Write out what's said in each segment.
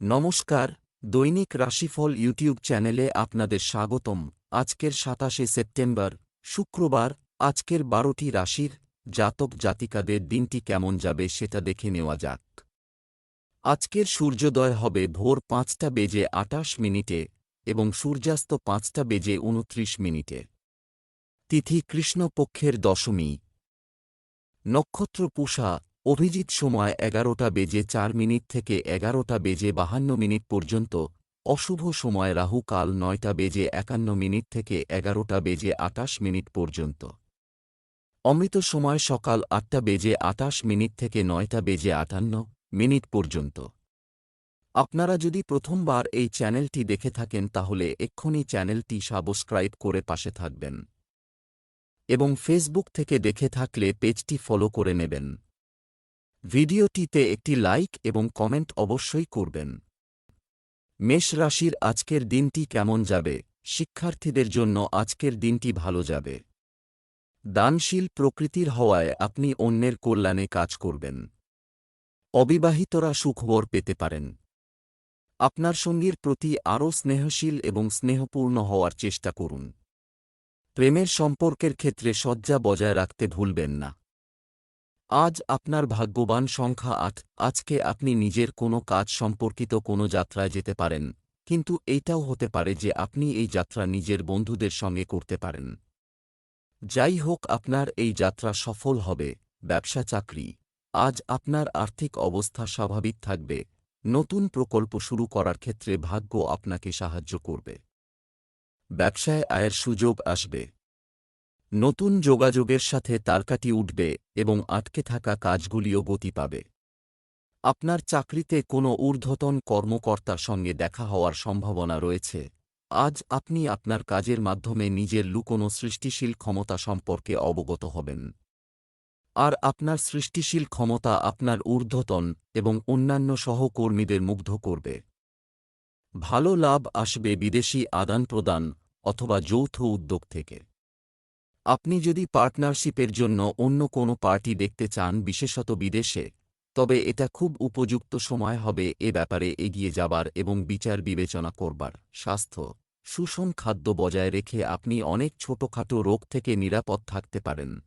নমস্কার, দৈনিক রাশিফল ইউটিউব চ্যানেলে আপনাদের স্বাগতম। আজকের সাতাশে সেপ্টেম্বর, শুক্রবার, আজকের বারোটি রাশির জাতক জাতিকাদের দিনটি কেমন যাবে সেটা দেখে নেওয়া যাক। আজকের সূর্যোদয় হবে ভোর পাঁচটা বেজে আটাশ মিনিটে এবং সূর্যাস্ত পাঁচটা বেজে উনত্রিশ মিনিটে। তিথি কৃষ্ণপক্ষের দশমী। নক্ষত্র পুষা অভিজিৎ সময় এগারোটা বেজে চার মিনিট থেকে এগারোটা বেজে বাহান্ন মিনিট পর্যন্ত, অশুভ সময় রাহু কাল নয়টা বেজে একান্ন মিনিট থেকে এগারোটা বেজে আটাশ মিনিট পর্যন্ত। অমৃত সময় সকাল আটটা বেজে আটাশ মিনিট থেকে নয়টা বেজে আটান্ন মিনিট পর্যন্ত। আপনারা যদি প্রথমবার এই চ্যানেলটি দেখে থাকেন তাহলে এক্ষুনি চ্যানেলটি সাবস্ক্রাইব করে পাশে থাকবেন। এবং ফেসবুক থেকে দেখে থাকলে পেজটি ফলো করে নেবেন। ভিডিওটিতে একটি লাইক এবং কমেন্ট অবশ্যই করবেন। মেষ রাশির আজকের দিনটি কেমন যাবে? শিক্ষার্থীদের জন্য আজকের দিনটি ভালো যাবে। দানশীল প্রকৃতির হওয়ায় আপনি অন্যের কল্যাণে কাজ করবেন। অবিবাহিতরা সুখবর পেতে পারেন। আপনার সঙ্গীর প্রতি আরও স্নেহশীল এবং স্নেহপূর্ণ হওয়ার চেষ্টা করুন। প্রেমের সম্পর্কের ক্ষেত্রে সজ্জা বজায় রাখতে ভুলবেন না। আজ আপনার ভাগ্যবান সংখ্যা আট, আজকে আপনি নিজের কোনো কাজ সম্পর্কিত কোনো যাত্রায় যেতে পারেন, কিন্তু এইটাও হতে পারে যে আপনি এই যাত্রা নিজের বন্ধুদের সঙ্গে করতে পারেন। যাই হোক, আপনার এই যাত্রা সফল হবে, ব্যবসা, চাকরি। আজ আপনার আর্থিক অবস্থা স্বাভাবিক থাকবে, নতুন প্রকল্প শুরু করার ক্ষেত্রে ভাগ্য আপনাকে সাহায্য করবে। ব্যবসায় আয়ের সুযোগ আসবে। নতুন যোগাযোগের সাথে তারকাটি উঠবে এবং আটকে থাকা কাজগুলিও গতি পাবে। আপনার চাকরিতে কোনো ঊর্ধ্বতন কর্মকর্তার সঙ্গে দেখা হওয়ার সম্ভাবনা রয়েছে। আজ আপনি আপনার কাজের মাধ্যমে নিজের লুকোনো সৃষ্টিশীল ক্ষমতা সম্পর্কে অবগত হবেন। আর আপনার সৃষ্টিশীল ক্ষমতা আপনার ঊর্ধ্বতন এবং অন্যান্য সহকর্মীদের মুগ্ধ করবে। ভালো লাভ আসবে বিদেশি আদান প্রদান অথবা যৌথ উদ্যোগ থেকে। আপনি যদি পার্টনারশিপের জন্য অন্য কোনো পার্টি দেখতে চান, বিশেষত বিদেশে, তবে এটা খুব উপযুক্ত সময় হবে এ ব্যাপারে এগিয়ে যাবার এবং বিচার বিবেচনা করবার। স্বাস্থ্য, সুষম খাদ্য বজায় রেখে আপনি অনেক ছোটখাটো রোগ থেকে নিরাপদ থাকতে পারেন।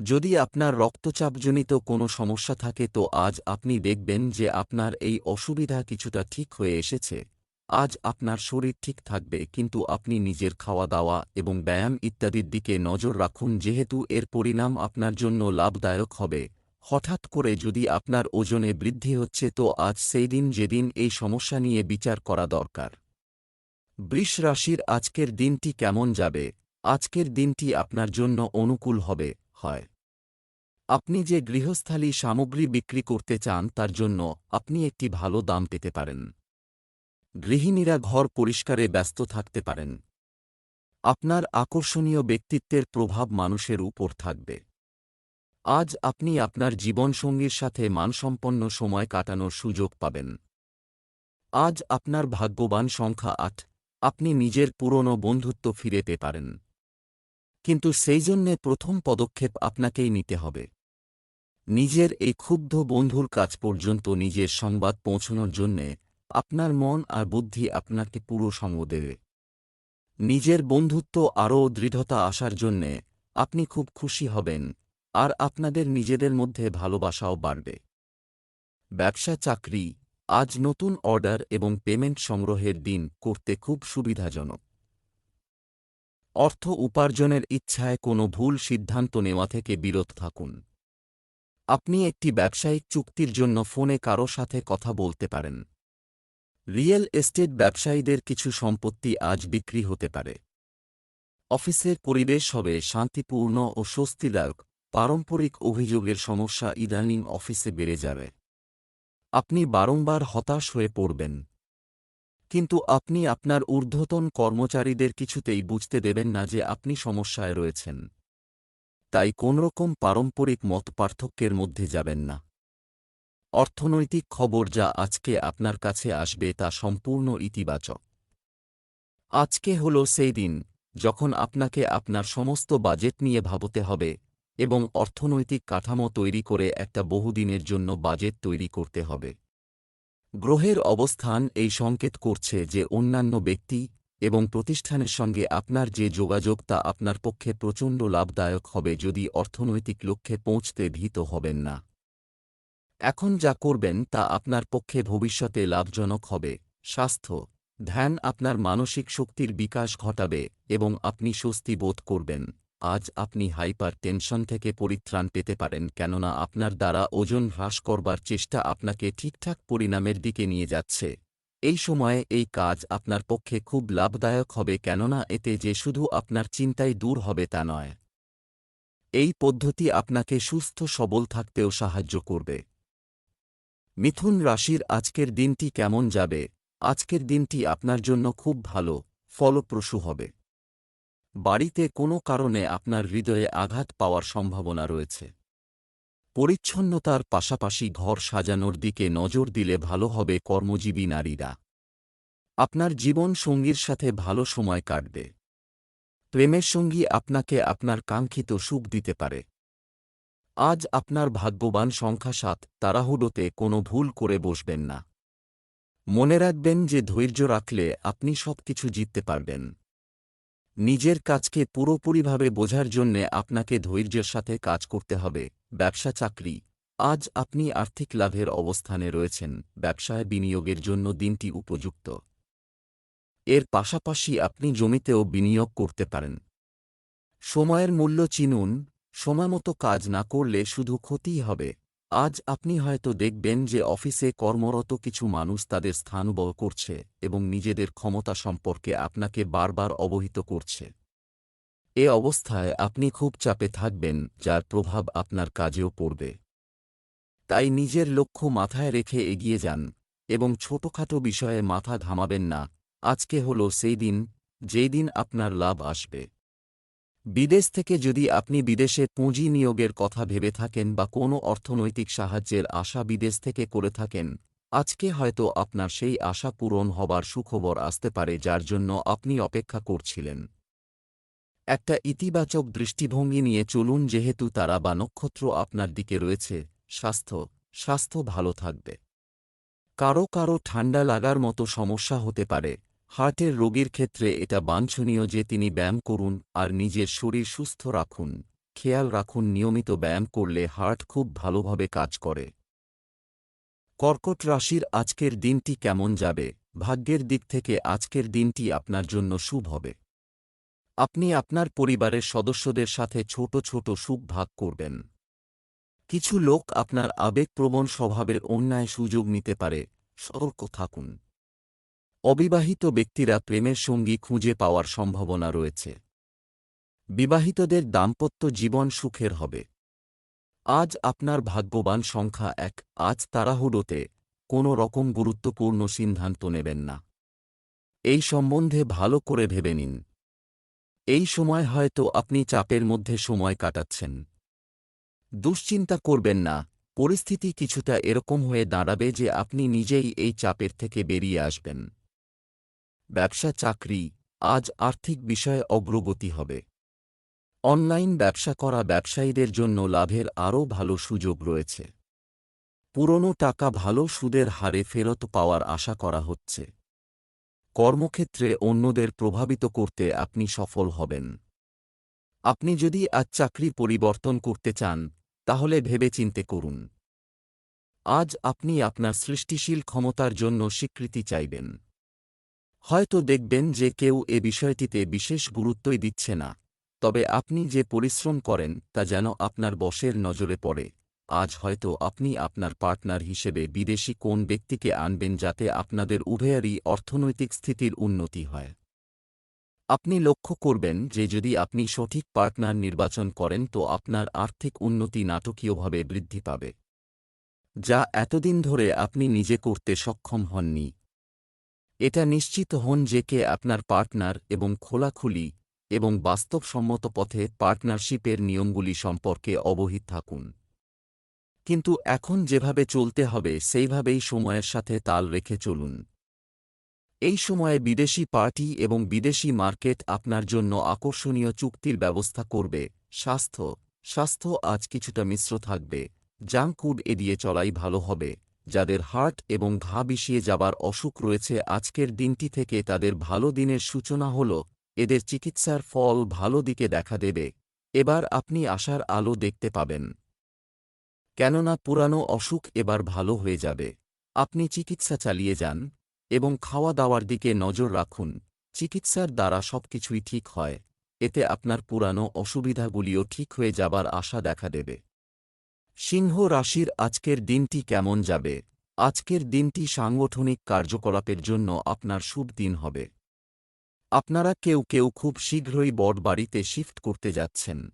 যদি আপনার রক্তচাপজনিত কোনো সমস্যা থাকে, তো আজ আপনি দেখবেন যে আপনার এই অসুবিধা কিছুটা ঠিক হয়ে এসেছে। আজ আপনার শরীর ঠিক থাকবে, কিন্তু আপনি নিজের খাওয়া দাওয়া এবং ব্যায়াম ইত্যাদির দিকে নজর রাখুন, যেহেতু এর পরিণাম আপনার জন্য লাভদায়ক হবে। হঠাৎ করে যদি আপনার ওজনে বৃদ্ধি হচ্ছে, তো আজ সেই দিন যেদিন এই সমস্যা নিয়ে বিচার করা দরকার। বৃষ রাশির আজকের দিনটি কেমন যাবে? আজকের দিনটি আপনার জন্য অনুকূল হবে, হয়। আপনি যে গৃহস্থালী সামগ্রী বিক্রি করতে চান, তার জন্য আপনি একটি ভালো দাম পেতে পারেন। গৃহিণীরা ঘর পরিষ্কারে ব্যস্ত থাকতে পারেন। আপনার আকর্ষণীয় ব্যক্তিত্বের প্রভাব মানুষের উপর থাকবে। আজ আপনি আপনার জীবনসঙ্গীর সাথে মানসম্পন্ন সময় কাটানোর সুযোগ পাবেন। আজ আপনার ভাগ্যবান সংখ্যা আট, আপনি নিজের পুরনো বন্ধুত্ব ফিরেতে পারেন। কিন্তু সেই জন্যে প্রথম পদক্ষেপ আপনাকেই নিতে হবে। নিজের এই ক্ষুব্ধ বন্ধুর কাজ পর্যন্ত নিজের সংবাদ পৌঁছানোর জন্যে আপনার মন আর বুদ্ধি আপনাকে পুরো সঙ্গ দেবে। নিজের বন্ধুত্ব আরও দৃঢ়তা আসার জন্যে আপনি খুব খুশি হবেন, আর আপনাদের নিজেদের মধ্যে ভালোবাসাও বাড়বে। ব্যবসা চাকরি, আজ নতুন অর্ডার এবং পেমেন্ট সংগ্রহের দিন করতে খুব সুবিধাজনক। অর্থ উপার্জনের ইচ্ছায় কোনো ভুল সিদ্ধান্ত নেওয়া থেকে বিরত থাকুন। আপনি একটি ব্যবসায়িক চুক্তির জন্য ফোনে কারও সাথে কথা বলতে পারেন। রিয়েল এস্টেট ব্যবসায়ীদের কিছু সম্পত্তি আজ বিক্রি হতে পারে। অফিসের পরিবেশ হবে শান্তিপূর্ণ ও স্বস্তিদায়ক। পারম্পরিক অভিযোগের সমস্যা ইদানিং অফিসে বেড়ে যাবে। আপনি বারংবার হতাশ হয়ে পড়বেন। কিন্তু আপনি আপনার ঊর্ধ্বতন কর্মচারীদের কিছুতেই বুঝতে দেবেন না যে আপনি সমস্যায় রয়েছেন। তাই কোনরকম পারম্পরিক মত পার্থক্যের মধ্যে যাবেন না। অর্থনৈতিক খবর যা আজকে আপনার কাছে আসবে তা সম্পূর্ণ ইতিবাচক। আজকে হল সেই দিন, যখন আপনাকে আপনার সমস্ত বাজেট নিয়ে ভাবতে হবে এবং অর্থনৈতিক কাঠামো তৈরি করে একটা বহুদিনের জন্য বাজেট তৈরি করতে হবে। গ্রহের অবস্থান এই সংকেত করছে যে অন্যান্য ব্যক্তি এবং প্রতিষ্ঠানের সঙ্গে আপনার যে যোগাযোগ তা আপনার পক্ষে প্রচণ্ড লাভদায়ক হবে যদি অর্থনৈতিক লক্ষ্যে পৌঁছতে ভীত হবেন না। এখন যা করবেন তা আপনার পক্ষে ভবিষ্যতে লাভজনক হবে। স্বাস্থ্য। ধ্যান আপনার মানসিক শক্তির বিকাশ ঘটাবে এবং আপনি স্বস্তি বোধ করবেন। আজ আপনি হাইপার টেনশন থেকে পরিত্রাণ পেতে পারেন কেননা আপনার দ্বারা ওজন হ্রাস করবার চেষ্টা আপনাকে ঠিকঠাক পরিণামের দিকে নিয়ে যাচ্ছে। এই সময়ে এই কাজ আপনার পক্ষে খুব লাভদায়ক হবে কেননা এতে যে শুধু আপনার চিন্তাই দূর হবে তা নয়। এই পদ্ধতি আপনাকে সুস্থ সবল থাকতেও সাহায্য করবে। মিথুন রাশির আজকের দিনটি কেমন যাবে? আজকের দিনটি আপনার জন্য খুব ভালো, ফলপ্রসূ হবে। বাড়িতে কোনো কারণে আপনার হৃদয়ে আঘাত পাওয়ার সম্ভাবনা রয়েছে। পরিচ্ছন্নতার পাশাপাশি ঘর সাজানোর দিকে নজর দিলে ভালো হবে কর্মজীবী নারীরা। আপনার জীবন সঙ্গীর সাথে ভালো সময় কাটবে। প্রেমের সঙ্গী আপনাকে আপনার কাঙ্ক্ষিত সুখ দিতে পারে। আজ আপনার ভাগ্যবান সংখ্যা সাত, তাড়াহুড়োতে কোনো ভুল করে বসবেন না। মনে রাখবেন যে ধৈর্য রাখলে আপনি সবকিছু জিততে পারবেন। নিজের কাজকে পুরোপুরিভাবে বোঝার জন্যে আপনাকে ধৈর্যের সাথে কাজ করতে হবে। ব্যবসা চাকরি। আজ আপনি আর্থিক লাভের অবস্থানে রয়েছেন। ব্যবসায় বিনিয়োগের জন্য দিনটি উপযুক্ত। এর পাশাপাশি আপনি জমিতেও বিনিয়োগ করতে পারেন। সময়ের মূল্য চিনুন। সময়মতো কাজ না করলে শুধু ক্ষতিই হবে। আজ আপনি হয়তো দেখবেন যে অফিসে কর্মরত কিছু মানুষ তাদের স্থান বল করছে এবং নিজেদের ক্ষমতা সম্পর্কে আপনাকে বারবার অবহিত করছে। এ অবস্থায় আপনি খুব চাপে থাকবেন, যার প্রভাব আপনার কাজেও পড়বে। তাই নিজের লক্ষ্য মাথায় রেখে এগিয়ে যান এবং ছোটখাটো বিষয়ে মাথা ঘামাবেন না। আজকে হল সেই দিন, যেই দিন আপনার লাভ আসবে। বিদেশ থেকে যদি আপনি বিদেশে পুঁজি নিয়োগের কথা ভেবে থাকেন বা কোনো অর্থনৈতিক সাহায্যের আশা বিদেশ থেকে করে থাকেন, আজকে হয়তো আপনার সেই আশা পূরণ হবার সুখবর আসতে পারে যার জন্য আপনি অপেক্ষা করছিলেন। একটা ইতিবাচক দৃষ্টিভঙ্গি নিয়ে চলুন যেহেতু তারা বা নক্ষত্র আপনার দিকে রয়েছে, স্বাস্থ্য স্বাস্থ্য ভালো থাকবে। কারও কারও ঠান্ডা লাগার মতো সমস্যা হতে পারে হার্টের রোগীর ক্ষেত্রে এটা বাঞ্ছনীয় যে তিনি ব্যায়াম করুন আর নিজের শরীর সুস্থ রাখুন। খেয়াল রাখুন, নিয়মিত ব্যায়াম করলে হার্ট খুব ভালোভাবে কাজ করে। কর্কট রাশির আজকের দিনটি কেমন যাবে? ভাগ্যের দিক থেকে আজকের দিনটি আপনার জন্য শুভ হবে। আপনি আপনার পরিবারের সদস্যদের সাথে ছোট ছোট সুখ ভাগ করবেন। কিছু লোক আপনার আবেগপ্রবণ স্বভাবের অন্যায় সুযোগ নিতে পারে। সতর্ক থাকুন। অবিবাহিত ব্যক্তিরা প্রেমের সঙ্গী খুঁজে পাওয়ার সম্ভাবনা রয়েছে। বিবাহিতদের দাম্পত্য জীবন সুখের হবে। আজ আপনার ভাগ্যবান সংখ্যা এক, আজ তাড়াহুড়োতে কোনো রকম গুরুত্বপূর্ণ সিদ্ধান্ত নেবেন না। এই সম্বন্ধে ভালো করে ভেবে নিন। এই সময় হয়তো আপনি চাপের মধ্যে সময় কাটাচ্ছেন। দুশ্চিন্তা করবেন না, পরিস্থিতি কিছুটা এরকম হয়ে দাঁড়াবে যে আপনি নিজেই এই চাপের থেকে বেরিয়ে আসবেন। ব্যবসা চাকরি আজ আর্থিক বিষয়ে অগ্রগতি হবে। অনলাইন ব্যবসা করা ব্যবসায়ীদের জন্য লাভের আরও ভালো সুযোগ রয়েছে। পুরনো টাকা ভালো সুদের হারে ফেরত পাওয়ার আশা করা হচ্ছে। কর্মক্ষেত্রে অন্যদের প্রভাবিত করতে আপনি সফল হবেন। আপনি যদি আজ চাকরি পরিবর্তন করতে চান, তাহলে ভেবেচিন্তে করুন। আজ আপনি আপনার সৃষ্টিশীল ক্ষমতার জন্য স্বীকৃতি চাইবেন। হয়তো দেখবেন যে কেউ এ বিষয়টিতে বিশেষ গুরুত্বই দিচ্ছে না। তবে আপনি যে পরিশ্রম করেন, তা যেন আপনার বসের নজরে পড়ে। আজ হয়তো আপনি আপনার পার্টনার হিসেবে বিদেশি কোন ব্যক্তিকে আনবেন যাতে আপনাদের উভয়েরই অর্থনৈতিক স্থিতির উন্নতি হয়। আপনি লক্ষ্য করবেন যে যদি আপনি সঠিক পার্টনার নির্বাচন করেন, তো আপনার আর্থিক উন্নতি নাটকীয়ভাবে বৃদ্ধি পাবে। যা এতদিন ধরে আপনি নিজে করতে সক্ষম হননি। এটা নিশ্চিত হন যে কে আপনার পার্টনার এবং খোলাখুলি এবং বাস্তবসম্মত পথে পার্টনারশিপের নিয়মগুলি সম্পর্কে অবহিত থাকুন। কিন্তু এখন যেভাবে চলতে হবে, সেইভাবেই সময়ের সাথে তাল রেখে চলুন। এই সময়ে বিদেশি পার্টি এবং বিদেশি মার্কেট আপনার জন্য আকর্ষণীয় চুক্তির ব্যবস্থা করবে। স্বাস্থ্য স্বাস্থ্য আজ কিছুটা মিশ্র থাকবে। জাঙ্ক ফুড এড়িয়ে চলাই ভালো হবে। যাদের হার্ট এবং ঘা বিষিয়ে যাবার অসুখ রয়েছে আজকের দিনটি থেকে তাদের ভালো দিনের সূচনা হল, এদের চিকিৎসার ফল ভালো দিকে দেখা দেবে। এবার আপনি আশার আলো দেখতে পাবেন। কেননা পুরানো অসুখ এবার ভালো হয়ে যাবে। আপনি চিকিৎসা চালিয়ে যান এবং খাওয়া দাওয়ার দিকে নজর রাখুন। চিকিৎসার দ্বারা সবকিছুই ঠিক হয়। এতে আপনার পুরানো অসুবিধাগুলিও ঠিক হয়ে যাবার আশা দেখা দেবে। সিংহ রাশির আজকের দিনটি কেমন যাবে? আজকের দিনটি সাংগঠনিক কার্যকলাপের জন্য আপনার শুভ দিন হবে। আপনারা কেউ কেউ খুব শীঘ্রই বড় বাড়িতে শিফট করতে যাচ্ছেন।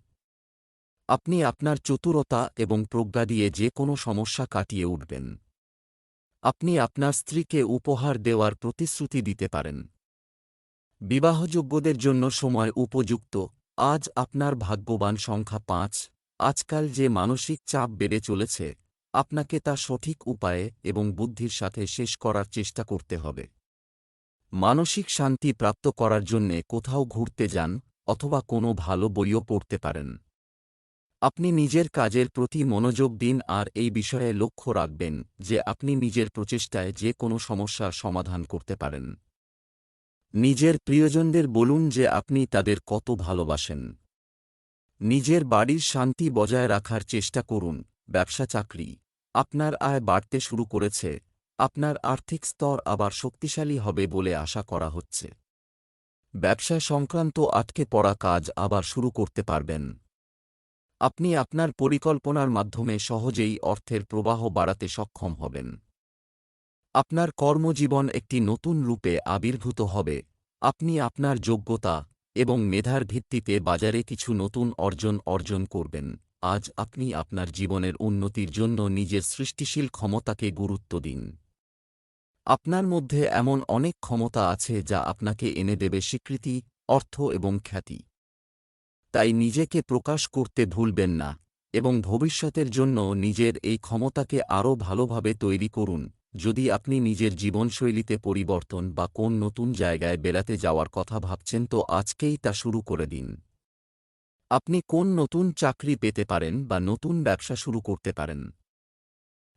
আপনি আপনার চতুরতা এবং প্রজ্ঞা দিয়ে যে কোনো সমস্যা কাটিয়ে উঠবেন। আপনি আপনার স্ত্রীকে উপহার দেওয়ার প্রতিশ্রুতি দিতে পারেন। বিবাহযোগ্যদের জন্য সময় উপযুক্ত। আজ আপনার ভাগ্যবান সংখ্যা পাঁচ। আজকাল যে মানসিক চাপ বেড়ে চলেছে, আপনাকে তা সঠিক উপায়ে এবং বুদ্ধির সাথে শেষ করার চেষ্টা করতে হবে। মানসিক শান্তি প্রাপ্ত করার জন্যে কোথাও ঘুরতে যান অথবা কোনো ভালো বইও পড়তে পারেন। আপনি নিজের কাজের প্রতি মনোযোগ দিন আর এই বিষয়ে লক্ষ্য রাখবেন যে আপনি নিজের প্রচেষ্টায় যে কোনো সমস্যার সমাধান করতে পারেন। নিজের প্রিয়জনদের বলুন যে আপনি তাদের কত ভালোবাসেন। নিজের বাড়ির শান্তি বজায় রাখার চেষ্টা করুন, ব্যবসা চাকরি। আপনার আয় বাড়তে শুরু করেছে, আপনার আর্থিক স্তর আবার শক্তিশালী হবে বলে আশা করা হচ্ছে। ব্যবসা সংক্রান্ত আটকে পড়া কাজ আবার শুরু করতে পারবেন। আপনি আপনার পরিকল্পনার মাধ্যমে সহজেই অর্থের প্রবাহ বাড়াতে সক্ষম হবেন। আপনার কর্মজীবন একটি নতুন রূপে আবির্ভূত হবে। আপনি আপনার যোগ্যতা এবং মেধার ভিত্তিতে বাজারে কিছু নতুন অর্জন অর্জন করবেন। আজ আপনি আপনার জীবনের উন্নতির জন্য নিজের সৃষ্টিশীল ক্ষমতাকে গুরুত্ব দিন। আপনার মধ্যে এমন অনেক ক্ষমতা আছে যা আপনাকে এনে দেবে স্বীকৃতি, অর্থ এবং খ্যাতি। তাই নিজেকে প্রকাশ করতে ভুলবেন না এবং ভবিষ্যতের জন্য নিজের এই ক্ষমতাকে আরও ভালোভাবে তৈরি করুন। যদি আপনি নিজের জীবনশৈলীতে পরিবর্তন বা কোন নতুন জায়গায় বেড়াতে যাওয়ার কথা ভাবছেন, তো আজকেই তা শুরু করে দিন। আপনি কোন নতুন চাকরি পেতে পারেন বা নতুন ব্যবসা শুরু করতে পারেন?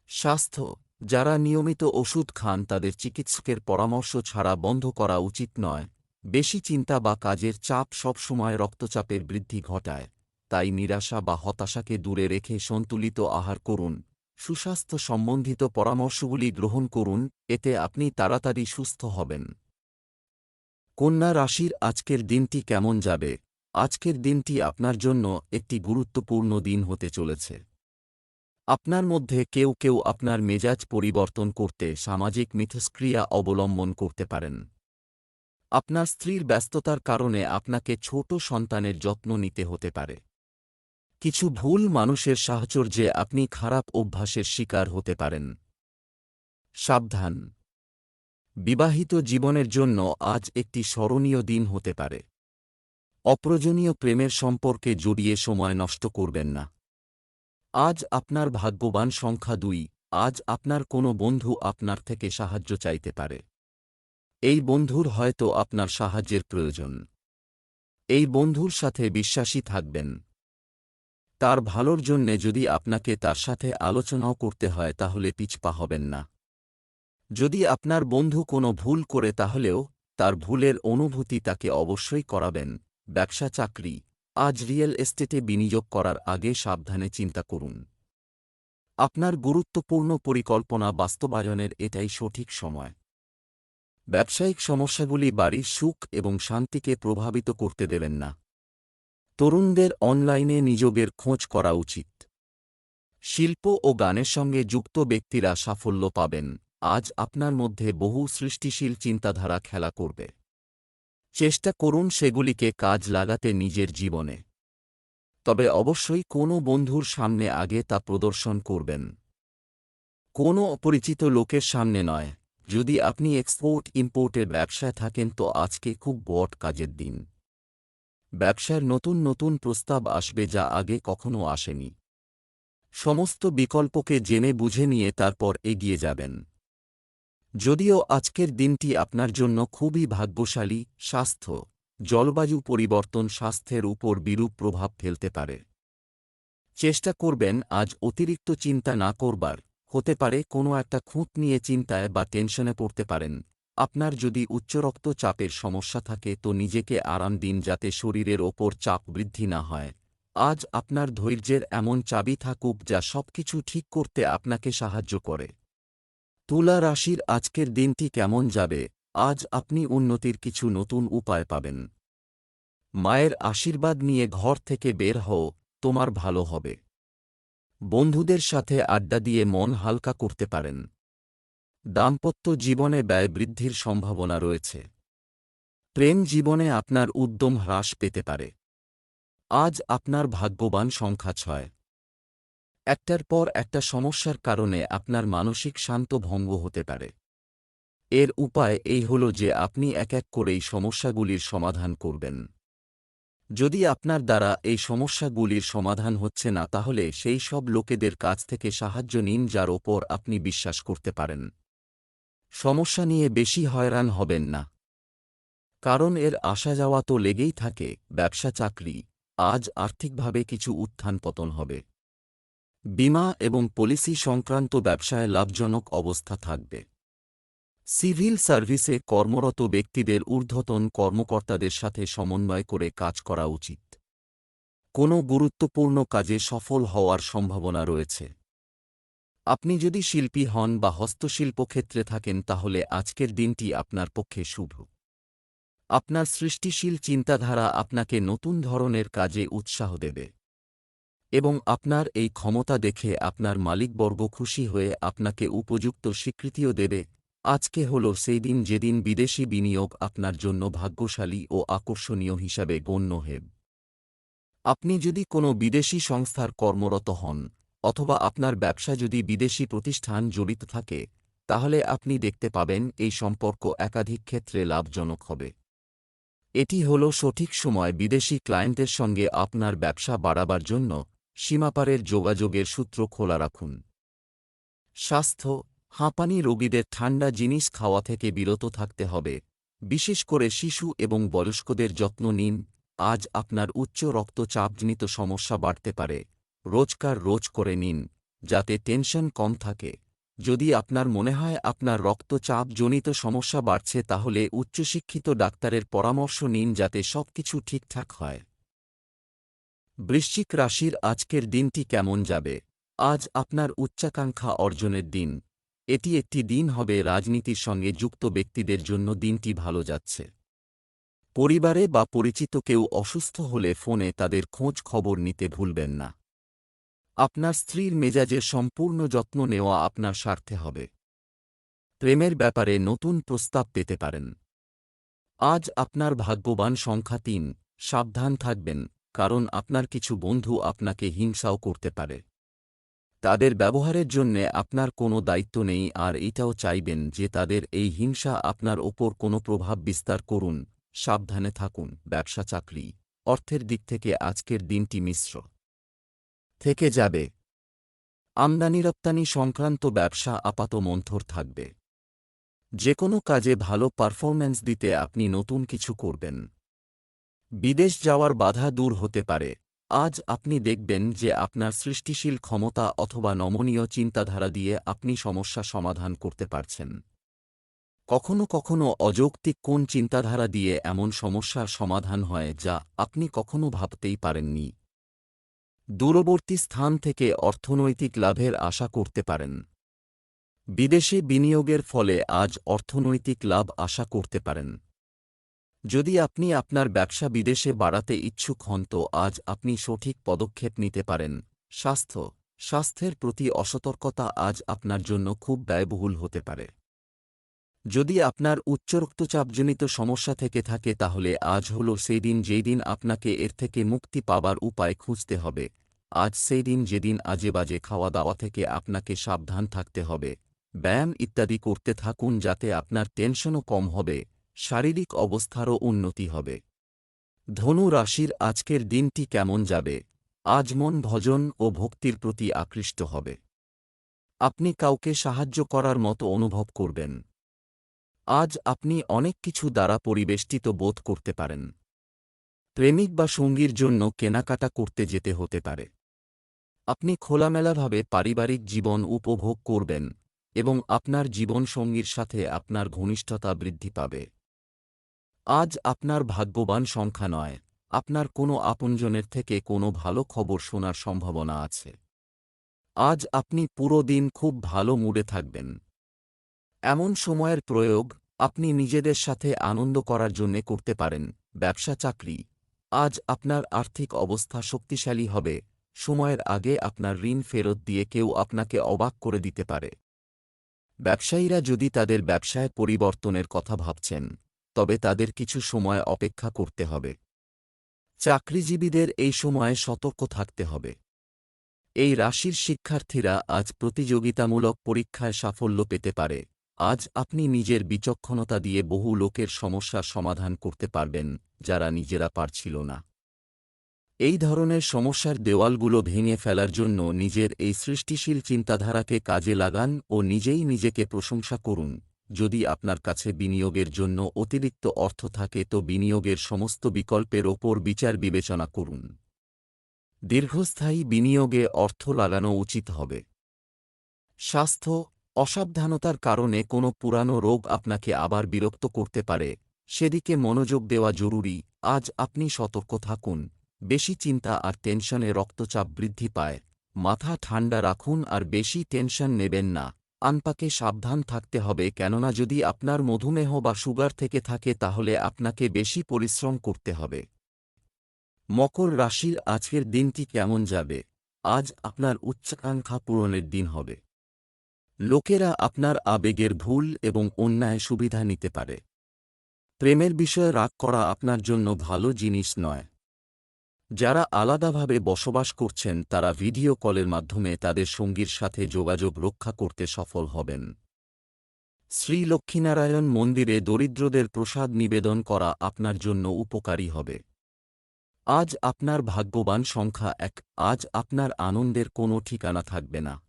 স্বাস্থ্য, যারা নিয়মিত ওষুধ খান, তাদের চিকিৎসকের পরামর্শ ছাড়া বন্ধ করা উচিত নয়। বেশি চিন্তা বা কাজের চাপ সবসময় রক্তচাপের বৃদ্ধি ঘটায়। তাই নিরাশা বা হতাশাকে দূরে রেখে সন্তুলিত আহার করুন। সুস্বাস্থ্য সম্বন্ধিত পরামর্শগুলি গ্রহণ করুন, এতে আপনি তাড়াতাড়ি সুস্থ হবেন। কন্যা রাশির আজকের দিনটি কেমন যাবে? আজকের দিনটি আপনার জন্য একটি গুরুত্বপূর্ণ দিন হতে চলেছে। আপনার মধ্যে কেউ কেউ আপনার মেজাজ পরিবর্তন করতে সামাজিক মিথস্ক্রিয়া অবলম্বন করতে পারেন। আপনার স্ত্রীর ব্যস্ততার কারণে আপনাকে ছোট সন্তানের যত্ন নিতে হতে পারে। কিছু ভুল মানুষের সাহচর্যে আপনি খারাপ অভ্যাসের শিকার হতে পারেন। সাবধান। বিবাহিত জীবনের জন্য আজ একটি স্মরণীয় দিন হতে পারে। অপ্রয়োজনীয় প্রেমের সম্পর্কে জড়িয়ে সময় নষ্ট করবেন না। আজ আপনার ভাগ্যবান সংখ্যা দুই, আজ আপনার কোনো বন্ধু আপনার থেকে সাহায্য চাইতে পারে। এই বন্ধুর হয়তো আপনার সাহায্যের প্রয়োজন। এই বন্ধুর সাথে বিশ্বাসী থাকবেন। তার ভালোর জন্যে যদি আপনাকে তার সাথে আলোচনাও করতে হয়, তাহলে পিছপা হবেন না। যদি আপনার বন্ধু কোনো ভুল করে, তাহলেও তার ভুলের অনুভূতি তাকে অবশ্যই করাবেন। ব্যবসা, চাকরি, আজ রিয়েল এস্টেটে বিনিয়োগ করার আগে সাবধানে চিন্তা করুন। আপনার গুরুত্বপূর্ণ পরিকল্পনা বাস্তবায়নের এটাই সঠিক সময়। ব্যবসায়িক সমস্যাগুলি বাড়ির সুখ এবং শান্তিকে প্রভাবিত করতে দেবেন না। তরুণদের অনলাইনে নিযোগের খোঁজ করা উচিত। শিল্প ও গানের সঙ্গে যুক্ত ব্যক্তিরা সাফল্য পাবেন। আজ আপনার মধ্যে বহু সৃষ্টিশীল চিন্তাধারা খেলা করবে। চেষ্টা করুন সেগুলিকে কাজ লাগাতে নিজের জীবনে। তবে অবশ্যই কোনো বন্ধুর সামনে আগে তা প্রদর্শন করবেন। কোনো অপরিচিত লোকের সামনে নয়। যদি আপনি এক্সপোর্ট ইম্পোর্টের ব্যবসায় থাকেন তো আজকে খুব বট কাজের দিন। ব্যবসার নতুন নতুন প্রস্তাব আসবে যা আগে কখনো আসেনি। সমস্ত বিকল্পকে জেনে বুঝে নিয়ে তারপর এগিয়ে যাবেন। যদিও আজকের দিনটি আপনার জন্য খুবই ভাগ্যশালী, স্বাস্থ্য, জলবায়ু পরিবর্তন স্বাস্থ্যের উপর বিরূপ প্রভাব ফেলতে পারে। চেষ্টা করবেন আজ অতিরিক্ত চিন্তা না করবার, হতে পারে কোনো একটা খুঁত নিয়ে চিন্তায় বা টেনশনে পড়তে পারেন। আপনার যদি উচ্চ রক্তচাপের সমস্যা থাকে তো নিজেকে আরাম দিন যাতে শরীরের ওপর চাপ বৃদ্ধি না হয়। আজ আপনার ধৈর্যের এমন চাবি থাকুক যা সবকিছু ঠিক করতে আপনাকে সাহায্য করে। তুলা রাশির আজকের দিনটি কেমন যাবে? আজ আপনি উন্নতির কিছু নতুন উপায় পাবেন। মায়ের আশীর্বাদ নিয়ে ঘর থেকে বের হও, তোমার ভালো হবে। বন্ধুদের সাথে আড্ডা দিয়ে মন হালকা করতে পারেন। দাম্পত্য জীবনে ব্যয় বৃদ্ধির সম্ভাবনা রয়েছে। প্রেম জীবনে আপনার উদ্যম হ্রাস পেতে পারে। আজ আপনার ভাগ্যবান সংখ্যা ছয়। একটার পর একটা সমস্যার কারণে আপনার মানসিক শান্ত ভঙ্গ হতে পারে। এর উপায় এই হল যে আপনি এক এক করেই সমস্যাগুলির সমাধান করবেন। যদি আপনার দ্বারা এই সমস্যাগুলির সমাধান হচ্ছে না, তাহলে সেই সব লোকেদের কাছ থেকে সাহায্য নিন যার ওপর আপনি বিশ্বাস করতে পারেন। সমস্যা নিয়ে বেশি হয়রান হবেন না। কারণ এর আসা যাওয়া তো লেগেই থাকে, ব্যবসা চাকরি, আজ আর্থিকভাবে কিছু উত্থান পতন হবে। বিমা এবং পলিসি সংক্রান্ত ব্যবসায় লাভজনক অবস্থা থাকবে। সিভিল সার্ভিসে কর্মরত ব্যক্তিদের ঊর্ধ্বতন কর্মকর্তাদের সাথে সমন্বয় করে কাজ করা উচিত। কোনো গুরুত্বপূর্ণ কাজে সফল হওয়ার সম্ভাবনা রয়েছে। আপনি যদি শিল্পী হন বা হস্তশিল্প ক্ষেত্রে থাকেন, তাহলে আজকের দিনটি আপনার পক্ষে শুভ। আপনার সৃষ্টিশীল চিন্তাধারা আপনাকে নতুন ধরনের কাজে উৎসাহ দেবে। এবং আপনার এই ক্ষমতা দেখে আপনার মালিকবর্গ খুশি হয়ে আপনাকে উপযুক্ত স্বীকৃতিও দেবে। আজকে হল সেই দিন যেদিন বিদেশি বিনিয়োগ আপনার জন্য ভাগ্যশালী ও আকর্ষণীয় হিসাবে গণ্য হেব। আপনি যদি কোনো বিদেশি সংস্থার কর্মরত হন অথবা আপনার ব্যবসা যদি বিদেশি প্রতিষ্ঠান জড়িত থাকে, তাহলে আপনি দেখতে পাবেন এই সম্পর্ক একাধিক ক্ষেত্রে লাভজনক হবে। এটি হল সঠিক সময় বিদেশি ক্লায়েন্টের সঙ্গে আপনার ব্যবসা বাড়াবার জন্য সীমাপারের যোগাযোগের সূত্র খোলা রাখুন। স্বাস্থ্য, হাঁপানি রোগীদের ঠান্ডা জিনিস খাওয়া থেকে বিরত থাকতে হবে। বিশেষ করে শিশু এবং বয়স্কদের যত্ন নিন। আজ আপনার উচ্চ রক্তচাপজনিত সমস্যা বাড়তে পারে। রোজকার রোজ করে নিন, যাতে টেনশন কম থাকে। যদি আপনার মনে হয় আপনার রক্তচাপজনিত সমস্যা বাড়ছে, তাহলে উচ্চশিক্ষিত ডাক্তারের পরামর্শ নিন যাতে সবকিছু ঠিকঠাক হয়। বৃশ্চিক রাশির আজকের দিনটি কেমন যাবে? আজ আপনার উচ্চাকাঙ্ক্ষা অর্জনের দিন। এটি একটি দিন হবে রাজনীতির সঙ্গে যুক্ত ব্যক্তিদের জন্য দিনটি ভালো যাচ্ছে। পরিবারে বা পরিচিত কেউ অসুস্থ হলে ফোনে তাদের খোঁজ খবর নিতে ভুলবেন না। আপনার স্ত্রীর মেজাজের সম্পূর্ণ যত্ন নেওয়া আপনার স্বার্থে হবে। প্রেমের ব্যাপারে নতুন প্রস্তাব পেতে পারেন। আজ আপনার ভাগ্যবান সংখ্যা তিন, সাবধান থাকবেন, কারণ আপনার কিছু বন্ধু আপনাকে হিংসাও করতে পারে। তাদের ব্যবহারের জন্যে আপনার কোনো দায়িত্ব নেই, আর এটাও চাইবেন যে তাদের এই হিংসা আপনার ওপর কোনো প্রভাব বিস্তার করুন। সাবধানে থাকুন ব্যবসা চাকরি অর্থের দিক থেকে আজকের দিনটি মিশ্র। থেকে যাবে। আমদানি রপ্তানি সংক্রান্ত ব্যবসা আপাত মন্থর থাকবে। যে কোনো কাজে ভালো পারফরম্যান্স দিতে আপনি নতুন কিছু করবেন। বিদেশ যাওয়ার বাধা দূর হতে পারে। আজ আপনি দেখবেন যে আপনার সৃষ্টিশীল ক্ষমতা অথবা নমনীয় চিন্তাধারা দিয়ে আপনি সমস্যা সমাধান করতে পারছেন। কখনো কখনো অযৌক্তিক কোন চিন্তাধারা দিয়ে এমন সমস্যার সমাধান হয় যা আপনি কখনো ভাবতেই পারেননি। দূরবর্তী স্থান থেকে অর্থনৈতিক লাভের আশা করতে পারেন। বিদেশে বিনিয়োগের ফলে আজ অর্থনৈতিক লাভ আশা করতে পারেন। যদি আপনি আপনার ব্যবসা বিদেশে বাড়াতে ইচ্ছুক হন তো আজ আপনি সঠিক পদক্ষেপ নিতে পারেন। স্বাস্থ্য, স্বাস্থ্যের প্রতি অসতর্কতা আজ আপনার জন্য খুব ব্যয়বহুল হতে পারে। যদি আপনার উচ্চ রক্তচাপজনিত সমস্যা থেকে থাকে তাহলে আজ হল সেই দিন যেই দিন আপনাকে এর থেকে মুক্তি পাবার উপায় খুঁজতে হবে। আজ সেই দিন যেদিন আজে বাজে খাওয়া দাওয়া থেকে আপনাকে সাবধান থাকতে হবে। ব্যায়াম ইত্যাদি করতে থাকুন যাতে আপনার টেনশনও কম হবে, শারীরিক অবস্থারও উন্নতি হবে। ধনু রাশির আজকের দিনটি কেমন যাবে? আজ মন ভজন ও ভক্তির প্রতি আকৃষ্ট হবে। আপনি কাউকে সাহায্য করার মতো অনুভব করবেন। আজ আপনি অনেক কিছু দ্বারা পরিবেষ্টিত বোধ করতে পারেন। প্রেমিক বা সঙ্গীর জন্য কেনাকাটা করতে যেতে হতে পারে। আপনি খোলামেলাভাবে পারিবারিক জীবন উপভোগ করবেন এবং আপনার জীবন সঙ্গীর সাথে আপনার ঘনিষ্ঠতা বৃদ্ধি পাবে। আজ আপনার ভাগ্যবান সংখ্যা নয়, আপনার কোনো আপনজনের থেকে কোনো ভালো খবর শোনার সম্ভাবনা আছে। আজ আপনি পুরো দিন খুব ভালো মুডে থাকবেন। এমন সময়ের প্রয়োগ আপনি নিজেদের সাথে আনন্দ করার জন্যে করতে পারেন, ব্যবসা, চাকরি। আজ আপনার আর্থিক অবস্থা শক্তিশালী হবে, সময়ের আগে আপনার ঋণ ফেরত দিয়ে কেউ আপনাকে অবাক করে দিতে পারে। ব্যবসায়ীরা যদি তাদের ব্যবসায় পরিবর্তনের কথা ভাবছেন, তবে তাদের কিছু সময় অপেক্ষা করতে হবে। চাকরিজীবীদের এই সময়ে সতর্ক থাকতে হবে। এই রাশির শিক্ষার্থীরা আজ প্রতিযোগিতামূলক পরীক্ষায় সাফল্য পেতে পারে। আজ আপনি নিজের বিচক্ষণতা দিয়ে বহু লোকের সমস্যার সমাধান করতে পারবেন, যারা নিজেরা পারছিল না। এই ধরনের সমস্যার দেওয়ালগুলো ভেঙে ফেলার জন্য নিজের এই সৃষ্টিশীল চিন্তাধারাকে কাজে লাগান ও নিজেই নিজেকে প্রশংসা করুন। যদি আপনার কাছে বিনিয়োগের জন্য অতিরিক্ত অর্থ থাকে, তো বিনিয়োগের সমস্ত বিকল্পের ওপর বিচার বিবেচনা করুন। দীর্ঘস্থায়ী বিনিয়োগে অর্থ লাগানো উচিত হবে। স্বাস্থ্য অসাবধানতার কারণে কোনো পুরানো রোগ আপনাকে আবার বিরক্ত করতে পারে। সেদিকে মনোযোগ দেওয়া জরুরি। আজ আপনি সতর্ক থাকুন। বেশি চিন্তা আর টেনশনে রক্তচাপ বৃদ্ধি পায়। মাথা ঠান্ডা রাখুন আর বেশি টেনশন নেবেন না। আনপাকে সাবধান থাকতে হবে কেননা যদি আপনার মধুমেহ বা সুগার থেকে থাকে তাহলে আপনাকে বেশি পরিশ্রম করতে হবে। মকর রাশির আজকের দিনটি কেমন যাবে? আজ আপনার উচ্চাকাঙ্ক্ষা পূরণের দিন হবে। লোকেরা আপনার আবেগের ভুল এবং অন্যায় সুবিধা নিতে পারে। প্রেমের বিষয়ে রাগ করা আপনার জন্য ভালো জিনিস নয়। যারা আলাদাভাবে বসবাস করছেন, তারা ভিডিও কলের মাধ্যমে তাদের সঙ্গীর সাথে যোগাযোগ রক্ষা করতে সফল হবেন। শ্রী লক্ষ্মীনারায়ণ মন্দিরে দরিদ্রদের প্রসাদ নিবেদন করা আপনার জন্য উপকারী হবে। আজ আপনার ভাগ্যবান সংখ্যা এক, আজ আপনার আনন্দের কোনো ঠিকানা থাকবে না।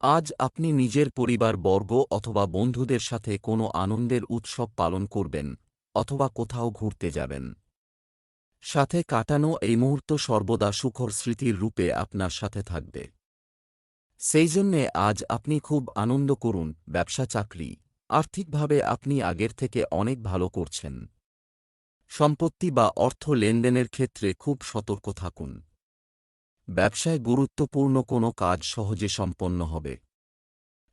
আজ আপনি নিজের পরিবার, বর্গ অথবা বন্ধুদের সাথে কোনো আনন্দের উৎসব পালন করবেন অথবা কোথাও ঘুরতে যাবেন। সাথে কাটানো এই মুহূর্ত সর্বদা সুখর স্মৃতির রূপে আপনার সাথে থাকবে। সেই জন্যে আজ আপনি খুব আনন্দ করুন, ব্যবসা, চাকরি, আর্থিকভাবে আপনি আগের থেকে অনেক ভালো করছেন। সম্পত্তি বা অর্থ লেনদেনের ক্ষেত্রে খুব সতর্ক থাকুন। ব্যবসায় গুরুত্বপূর্ণ কোনো কাজ সহজে সম্পন্ন হবে।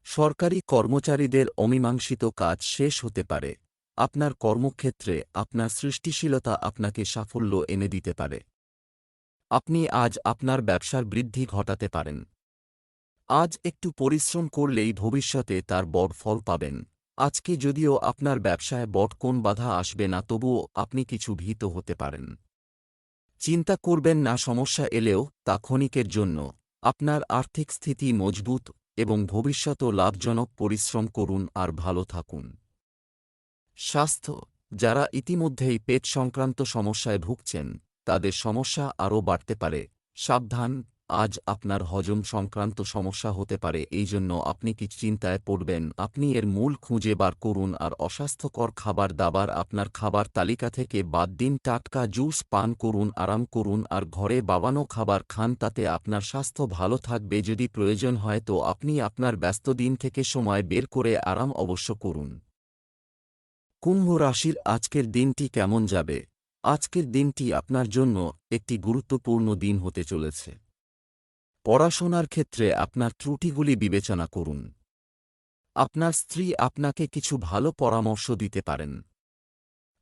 সরকারি কর্মচারীদের অমীমাংসিত কাজ শেষ হতে পারে। আপনার কর্মক্ষেত্রে আপনার সৃষ্টিশীলতা আপনাকে সাফল্য এনে দিতে পারে। আপনি আজ আপনার ব্যবসার বৃদ্ধি ঘটাতে পারেন। আজ একটু পরিশ্রম করলেই ভবিষ্যতে তার বড় ফল পাবেন। আজকে যদিও আপনার ব্যবসায় বট কোন বাধা আসবে না, তবুও আপনি কিছু ভীত হতে পারেন। চিন্তা করবেন না, সমস্যা এলেও তা ক্ষণিকের জন্য। আপনার আর্থিক স্থিতি মজবুত এবং ভবিষ্যতও লাভজনক পরিশ্রম করুন আর ভালো থাকুন। স্বাস্থ্য, যারা ইতিমধ্যেই পেট সংক্রান্ত সমস্যায় ভুগছেন, তাদের সমস্যা আরও বাড়তে পারে। সাবধান আজ আপনার হজম সংক্রান্ত সমস্যা হতে পারে এই জন্য আপনি কি চিন্তায় পড়বেন? আপনি এর মূল খুঁজে বার করুন আর অস্বাস্থ্যকর খাবার দাবার আপনার খাবার তালিকা থেকে বাদ দিন। টাটকা জুস পান করুন, আরাম করুন আর ঘরে বাবানো খাবার খান, তাতে আপনার স্বাস্থ্য ভালো থাকবে। যদি প্রয়োজন হয় তো আপনি আপনার ব্যস্ত দিন থেকে সময় বের করে আরাম অবশ্য করুন। কুম্ভ রাশির আজকের দিনটি কেমন যাবে? আজকের দিনটি আপনার জন্য একটি গুরুত্বপূর্ণ দিন হতে চলেছে। পড়াশোনার ক্ষেত্রে আপনার ত্রুটিগুলি বিবেচনা করুন। আপনার স্ত্রী আপনাকে কিছু ভালো পরামর্শ দিতে পারেন।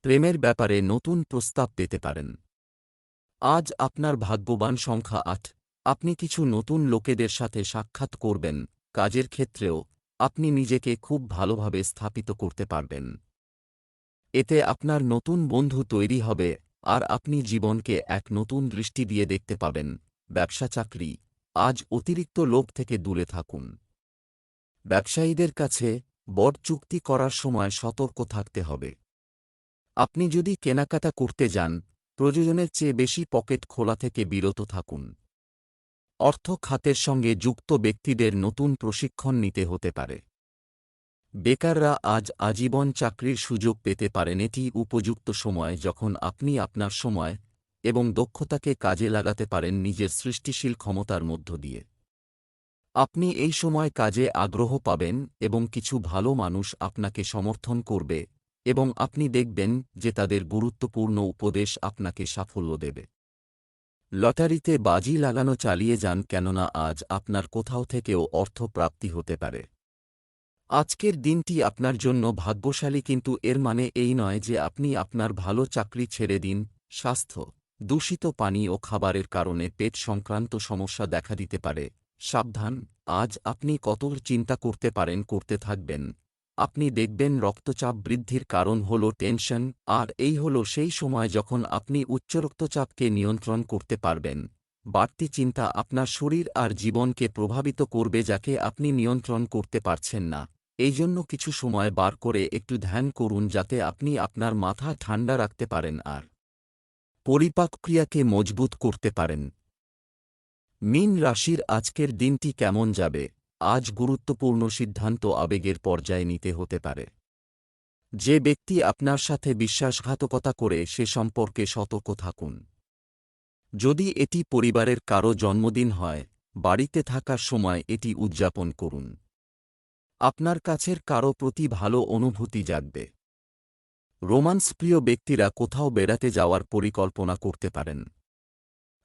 প্রেমের ব্যাপারে নতুন প্রস্তাব পেতে পারেন। আজ আপনার ভাগ্যবান সংখ্যা আট। আপনি কিছু নতুন লোকেদের সাথে সাক্ষাৎ করবেন। কাজের ক্ষেত্রেও আপনি নিজেকে খুব ভালোভাবে স্থাপিত করতে পারবেন। এতে আপনার নতুন বন্ধু তৈরি হবে আর আপনি জীবনকে এক নতুন দৃষ্টি দিয়ে দেখতে পাবেন। ব্যবসা চাকরি আজ অতিরিক্ত লোভ থেকে দূরে থাকুন। ব্যবসায়ীদের কাছে বড় চুক্তি করার সময় সতর্ক থাকতে হবে। আপনি যদি কেনাকাটা করতে যান, প্রয়োজনের চেয়ে বেশি পকেট খোলা থেকে বিরত থাকুন। অর্থ খাতের সঙ্গে যুক্ত ব্যক্তিদের নতুন প্রশিক্ষণ নিতে হতে পারে। বেকাররা আজ আজীবন চাকরির সুযোগ পেতে পারেন। এটি উপযুক্ত সময় যখন আপনি আপনার সময় এবং দক্ষতাকে কাজে লাগাতে পারেন নিজের সৃষ্টিশীল ক্ষমতার মধ্য দিয়ে। আপনি এই সময় কাজে আগ্রহ পাবেন এবং কিছু ভালো মানুষ আপনাকে সমর্থন করবে এবং আপনি দেখবেন যে তাদের গুরুত্বপূর্ণ উপদেশ আপনাকে সাফল্য দেবে। লটারিতে বাজি লাগানো চালিয়ে যান কেননা আজ আপনার কোথাও থেকেও অর্থ প্রাপ্তি হতে পারে। আজকের দিনটি আপনার জন্য ভাগ্যশালী কিন্তু এর মানে এই নয় যে আপনি আপনার ভালো চাকরি ছেড়ে দিন, স্বাস্থ্য দূষিত পানি ও খাবারের কারণে পেট সংক্রান্ত সমস্যা দেখা দিতে পারে। সাবধান, আজ আপনি কত চিন্তা করতে পারেন করতে থাকবেন। আপনি দেখবেন রক্তচাপ বৃদ্ধির কারণ হল টেনশন, আর এই হল সেই সময় যখন আপনি উচ্চ রক্তচাপকে নিয়ন্ত্রণ করতে পারবেন। বাড়তি চিন্তা আপনার শরীর আর জীবনকে প্রভাবিত করবে যাকে আপনি নিয়ন্ত্রণ করতে পারছেন না। এই জন্য কিছু সময় বার করে একটু ধ্যান করুন যাতে আপনি আপনার মাথা ঠান্ডা রাখতে পারেন আর পরিপাক ক্রিয়াকে মজবুত করতে পারেন। মিন রাশির আজকের দিনটি কেমন যাবে? আজ গুরুত্বপূর্ণ সিদ্ধান্ত আবেগের পর্যায়ে নিতে হতে পারে। যে ব্যক্তি আপনার সাথে বিশ্বাসঘাতকতা করে সে সম্পর্কে সতর্ক থাকুন। যদি এটি পরিবারের কারও জন্মদিন হয়, বাড়িতে থাকার সময় এটি উদযাপন করুন। আপনার কাছের কারও প্রতি ভালো অনুভূতি জাগবে। রোমান্স প্রিয় ব্যক্তিরা কোথাও বেড়াতে যাওয়ার পরিকল্পনা করতে পারেন।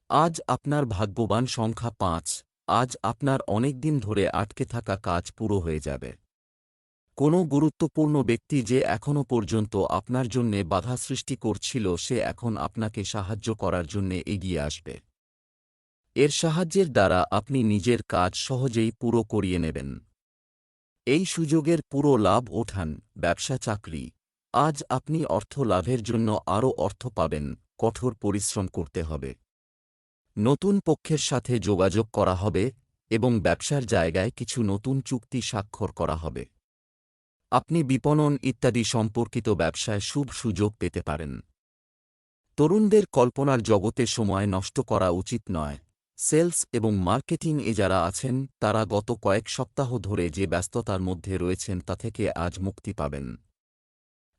আজ আপনার ভাগ্যবান সংখ্যা পাঁচ, আজ আপনার অনেক দিন ধরে আটকে থাকা কাজ পুরো হয়ে যাবে। কোনো গুরুত্বপূর্ণ ব্যক্তি যে এখনও পর্যন্ত আপনার জন্যে বাধা সৃষ্টি করছিল, সে এখন আপনাকে সাহায্য করার জন্যে এগিয়ে আসবে। এর সাহায্যের দ্বারা আপনি নিজের কাজ সহজেই পুরো করিয়ে নেবেন। এই সুযোগের পুরো লাভ ওঠান ব্যবসা চাকরি আজ আপনি অর্থ লাভের জন্য আরও অর্থ পাবেন, কঠোর পরিশ্রম করতে হবে। নতুন পক্ষের সাথে যোগাযোগ করা হবে এবং ব্যবসার জায়গায় কিছু নতুন চুক্তি স্বাক্ষর করা হবে। আপনি বিপণন ইত্যাদি সম্পর্কিত ব্যবসায় শুভ সুযোগ পেতে পারেন। তরুণদের কল্পনার জগতে সময় নষ্ট করা উচিত নয়। সেলস এবং মার্কেটিং এ যারা আছেন, তারা গত কয়েক সপ্তাহ ধরে যে ব্যস্ততার মধ্যে রয়েছেন তা থেকে আজ মুক্তি পাবেন।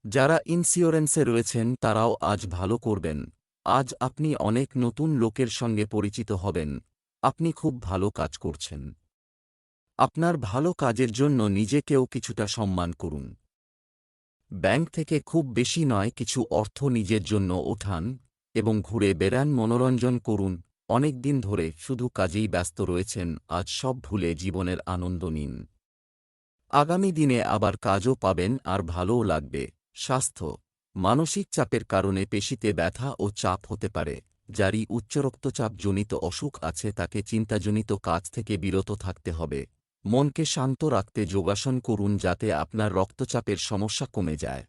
যারা ইন্স্যুরেন্সে রয়েছেন তারাও আজ ভালো করবেন। আজ আপনি অনেক নতুন লোকের সঙ্গে পরিচিত হবেন। আপনি খুব ভালো কাজ করছেন। আপনার ভালো কাজের জন্য নিজেকেও কিছুটা সম্মান করুন। ব্যাংক থেকে খুব বেশি নয়, কিছু অর্থ নিজের জন্য ওঠান এবং ঘুরে বেড়ান, মনোরঞ্জন করুন। অনেক দিন ধরে শুধু কাজেই ব্যস্ত রয়েছেন, আজ সব ভুলে জীবনের আনন্দ নিন। আগামী দিনে আবার কাজও পাবেন আর ভালোও লাগবে। স্বাস্থ্য, মানসিক চাপের কারণে পেশিতে ব্যথা ও চাপ হতে পারে, যারই উচ্চ রক্তচাপজনিত অসুখ আছে তাকে চিন্তাজনিত কাজ থেকে বিরত থাকতে হবে। মনকে শান্ত রাখতে যোগাসন করুন যাতে আপনার রক্তচাপের সমস্যা কমে যায়।